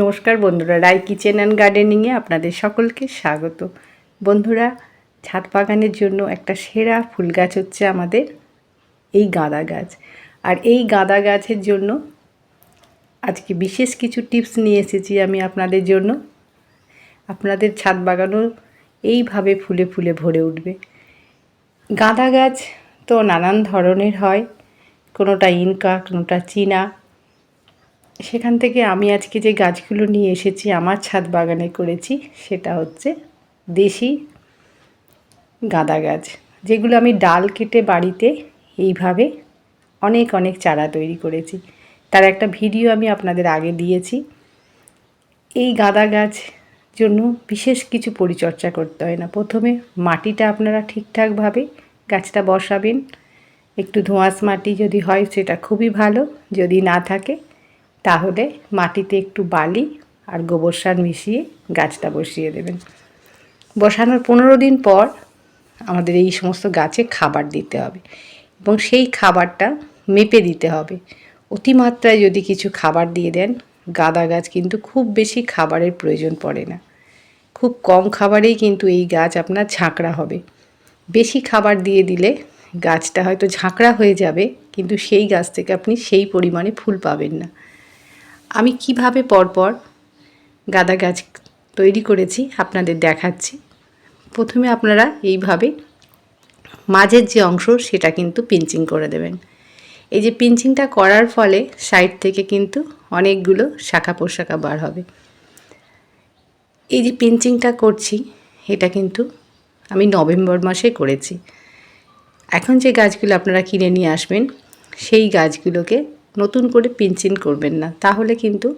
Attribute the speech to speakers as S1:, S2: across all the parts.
S1: নমস্কার বন্ধুরা, রাই kitchen and গার্ডেনিংয়ে আপনাদের সকলকে স্বাগত। বন্ধুরা, ছাদ বাগানের জন্য একটা সেরা ফুল গাছ হচ্ছে আমাদের এই গাঁদা গাছ। আর এই গাঁদা গাছের জন্য আজকে বিশেষ কিছু টিপস নিয়ে এসেছি আমি আপনাদের জন্য। আপনাদের ছাদ বাগানও এইভাবে ফুলে ফুলে ভরে উঠবে। গাঁদা গাছ তো নানান ধরনের হয়, কোনোটা ইনকা, কোনোটা চীনা সেখান থেকে আমি আজকে যে গাছগুলো নিয়ে এসেছি, আমার ছাদ বাগানে করেছি, সেটা হচ্ছে দেশি গাঁদা গাছ। যেগুলো আমি ডাল কেটে বাড়িতে এইভাবে অনেক অনেক চারা তৈরি করেছি। তার একটা ভিডিও আমি আপনাদের আগে দিয়েছি। এই গাঁদা গাছ জন্য বিশেষ কিছু পরিচর্যা করতে হয় না। প্রথমে মাটিটা আপনারা ঠিকঠাকভাবে গাছটা বসাবেন। একটু ধোঁয়াশ মাটি যদি হয়, সেটা খুবই ভালো। যদি না থাকে তাহলে মাটিতে একটু বালি আর গোবর সার মিশিয়ে গাছটা বসিয়ে দেবেন। বসানোর পনেরো দিন পর আমাদের এই সমস্ত গাছে খাবার দিতে হবে এবং সেই খাবারটা মেপে দিতে হবে। অতিমাত্রায় যদি কিছু খাবার দিয়ে দেন, গাঁদা গাছ কিন্তু খুব বেশি খাবারের প্রয়োজন পড়ে না। খুব কম খাবারেই কিন্তু এই গাছ আপনার ঝাঁকড়া হবে। বেশি খাবার দিয়ে দিলে গাছটা হয়তো ঝাঁকড়া হয়ে যাবে, কিন্তু সেই গাছ থেকে আপনি সেই পরিমাণে ফুল পাবেন না। আমি কীভাবে পরপর গাঁদা গাছ তৈরি করেছি আপনাদের দেখাচ্ছি। প্রথমে আপনারা এইভাবে মাঝের যে অংশ সেটা কিন্তু পিঞ্চিং করে দেবেন। এই যে পিঞ্চিংটা করার ফলে সাইড থেকে কিন্তু অনেকগুলো শাখা পোশাখা বার হবে। এই যে পিঞ্চিংটা করছি, এটা কিন্তু আমি নভেম্বর মাসে করেছি। এখন যে গাছগুলো আপনারা কিনে নিয়ে আসবেন, সেই গাছগুলোকে নতুন করে পিঞ্চিং করবেন না। তাহলে কিন্তু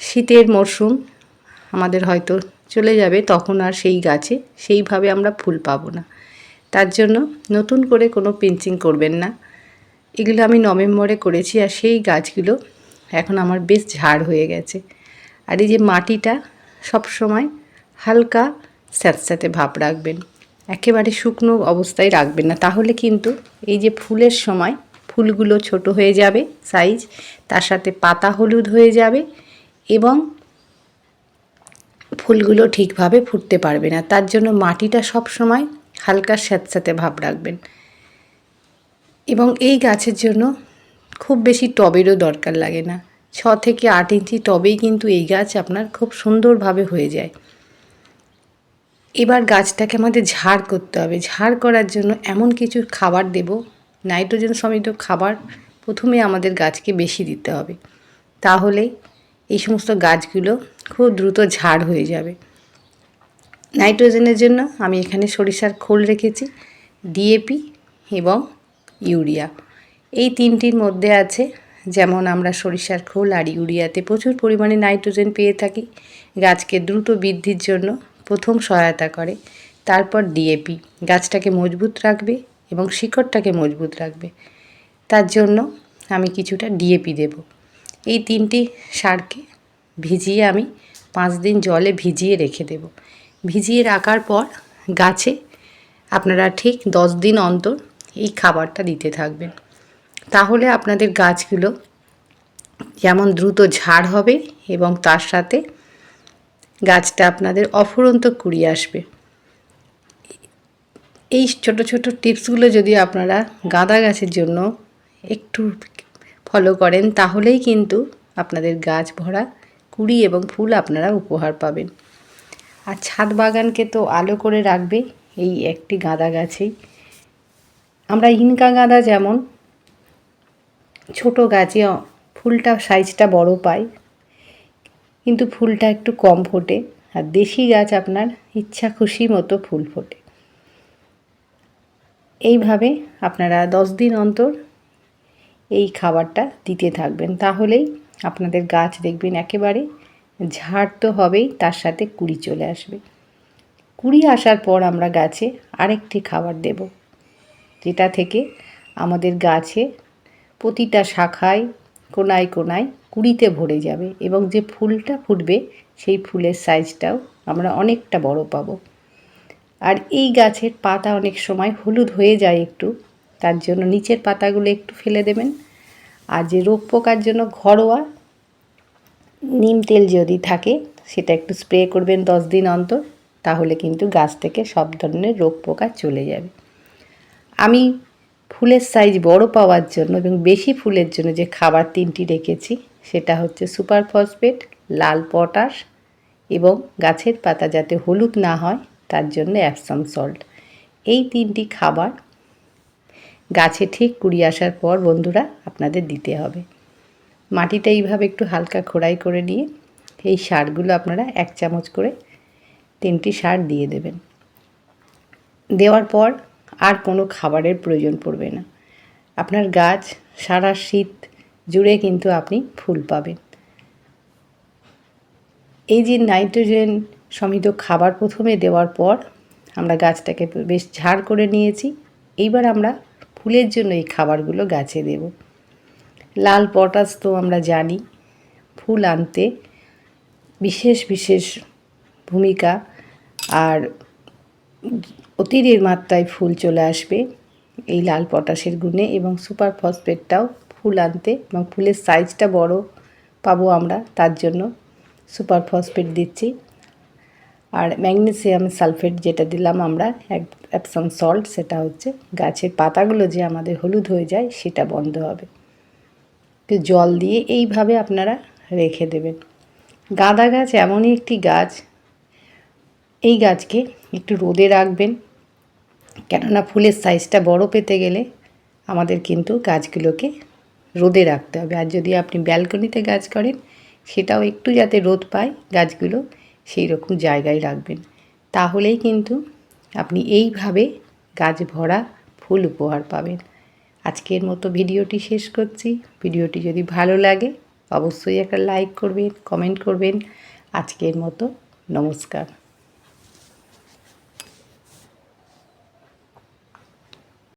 S1: শীতের মরশুম আমাদের হয়তো চলে যাবে, তখন আর সেই গাছে সেইভাবে আমরা ফুল পাবো না। তার জন্য নতুন করে কোনো পিঞ্চিং করবেন না। এগুলো আমি নভেম্বরে করেছি আর সেই গাছগুলো এখন আমার বেশ ঝাড় হয়ে গেছে। আর এই যে মাটিটা সব সময় হালকা স্যাঁতস্যাঁতে ভাব রাখবেন। একেবারে শুকনো অবস্থায় রাখবেন না। তাহলে কিন্তু এই যে ফুলের সময় ফুলগুলো ছোট হয়ে যাবে সাইজ তার সাথে পাতা হলুদ হয়ে যাবে এবং ফুলগুলো ঠিকভাবে ফুটতে পারবে না। তার জন্য মাটিটা সব সময় হালকা স্যাঁতস্যাঁতে ভাব রাখবেন। এবং এই গাছের জন্য খুব বেশি টবেরও দরকার লাগে না। ছ থেকে আট ইঞ্চি টবেই কিন্তু এই গাছ আপনার খুব সুন্দরভাবে হয়ে যায়। এবার গাছটাকে আমাদের ঝাড় করতে হবে। ঝাড় করার জন্য এমন কিছু খাবার দেব নাইট্রোজেন সমৃদ্ধ খাবার প্রথমে আমাদের গাছকে বেশি দিতে হবে। তাহলে এই সমস্ত গাছগুলো খুব দ্রুত ঝাড় হয়ে যাবে। নাইট্রোজেনের জন্য আমি এখানে সরিষার খোল রেখেছি ডিএপি এবং ইউরিয়া। এই তিনটির মধ্যে আছে যেমন আমরা সরিষার খোল আর ইউরিয়াতে প্রচুর পরিমাণে নাইট্রোজেন পেয়ে থাকি। গাছকে দ্রুত বৃদ্ধির জন্য প্রথম সহায়তা করে, তারপর ডিএপি গাছটাকে মজবুত রাখবে এবং শিকড়টাকে মজবুত রাখবে। তার জন্য আমি কিছুটা ডিএপি দেব। এই তিনটি সারকে ভিজিয়ে আমি পাঁচ দিন জলে ভিজিয়ে রেখে দেব। ভিজিয়ে রাখার পর গাছে আপনারা ঠিক দশ দিন অন্তর এই খাবারটা দিতে থাকবেন। তাহলে আপনাদের গাছগুলো যেমন দ্রুত ঝাড় হবে এবং তার সাথে গাছটা আপনাদের অফুরন্ত কুড়িয়ে আসবে। এই ছোট ছোট টিপসগুলো যদি আপনারা গাঁদা গাছের জন্য একটু ফলো করেন, তাহলেই কিন্তু আপনাদের গাছ ভরা কুড়ি এবং ফুল আপনারা উপহার পাবেন। আর ছাদ বাগানকে তো আলো করে রাখবে এই একটি গাঁদা গাছেই। আমরা ইনকা গাঁদা যেমন ছোট গাছে ফুলটা, সাইজটা বড় পাই, কিন্তু ফুলটা একটু কম ফোটে। আর দেশি গাছ আপনার ইচ্ছা খুশি মতো ফুল ফোটে। এইভাবে আপনারা দশ দিন অন্তর এই খাবারটা দিতে থাকবেন। তাহলেই আপনাদের গাছ দেখবেন একেবারে ঝাড় তো হবেই, তার সাথে কুড়ি চলে আসবে। কুড়ি আসার পর আমরা গাছে আরেকটি খাবার দেব, যেটা থেকে আমাদের গাছে প্রতিটা শাখায় কোনায় কোনায় কুড়িতে ভরে যাবে এবং যে ফুলটা ফুটবে, সেই ফুলের সাইজটাও আমরা অনেকটা বড় পাবো। আর এই গাছের পাতা অনেক সময় হলুদ হয়ে যায় একটু, তার জন্য নিচের পাতাগুলো একটু ফেলে দেবেন। আর যে রোগ পোকার জন্য ঘরোয়া নিম তেল যদি থাকে, সেটা একটু স্প্রে করবেন দশ দিন অন্তর, তাহলে কিন্তু গাছ থেকে সব ধরনের রোগ পোকা চলে যাবে। আমি ফুলের সাইজ বড় পাওয়ার জন্য এবং বেশি ফুলের জন্য যে খাবার তিনটি রেখেছি, সেটা হচ্ছে সুপার ফসফেট লাল পটাশ এবং গাছের পাতা যাতে হলুদ না হয় তার জন্য অ্যাপসাম সল্ট এই তিনটি খাবার গাছে ঠিক কুড়ি আসার পর বন্ধুরা আপনাদের দিতে হবে। মাটিটা এইভাবে একটু হালকা খোড়াই করে নিয়ে এই সারগুলো আপনারা এক চামচ করে তিনটি সার দিয়ে দেবেন। দেওয়ার পর আর কোনো খাবারের প্রয়োজন পড়বে না। আপনার গাছ সারা শীত জুড়ে কিন্তু আপনি ফুল পাবেন। এই যে নাইট্রোজেন সমিত খাবার প্রথমে দেওয়ার পর আমরা গাছটাকে বেশ ঝাড় করে নিয়েছি। এইবার আমরা ফুলের জন্য এই খাবারগুলো গাছে দেব। লাল পটাশ তো আমরা জানি, ফুল আনতে বিশেষ বিশেষ ভূমিকা আর অতিরির মাত্রায় ফুল চলে আসবে এই লাল পটাশের গুণে এবং সুপার ফসফেটটাও ফুল আনতে এবং ফুলের সাইজটা বড় পাবো আমরা, তার জন্য সুপার ফসফেট দিচ্ছি। আর ম্যাগনেসিয়াম সালফেট যেটা দিলাম আমরা, এক অ্যাপসাম সল্ট, সেটা হচ্ছে গাছের পাতাগুলো যে আমাদের হলুদ হয়ে যায়, সেটা বন্ধ হবে। তো জল দিয়ে এইভাবে আপনারা রেখে দেবেন। গাঁদা গাছ এমনই একটি গাছ। এই গাছকে একটু রোদে রাখবেন, কেননা ফুলের সাইজটা বড় পেতে গেলে আমাদের কিন্তু গাছগুলোকে রোদে রাখতে হবে। আর যদি আপনি ব্যালকনিতে গাছ করেন, সেটাও একটু যাতে রোদ পায় গাছগুলো সেই রকম জায়গায় রাখবেন। তাহলেই কিন্তু আপনি এইভাবে গাছ ভরা ফুল উপহার পাবেন। আজকের মতো ভিডিওটি শেষ করছি। ভিডিওটি যদি ভালো লাগে, অবশ্যই একটা লাইক করবেন, কমেন্ট করবেন। আজকের মতো নমস্কার।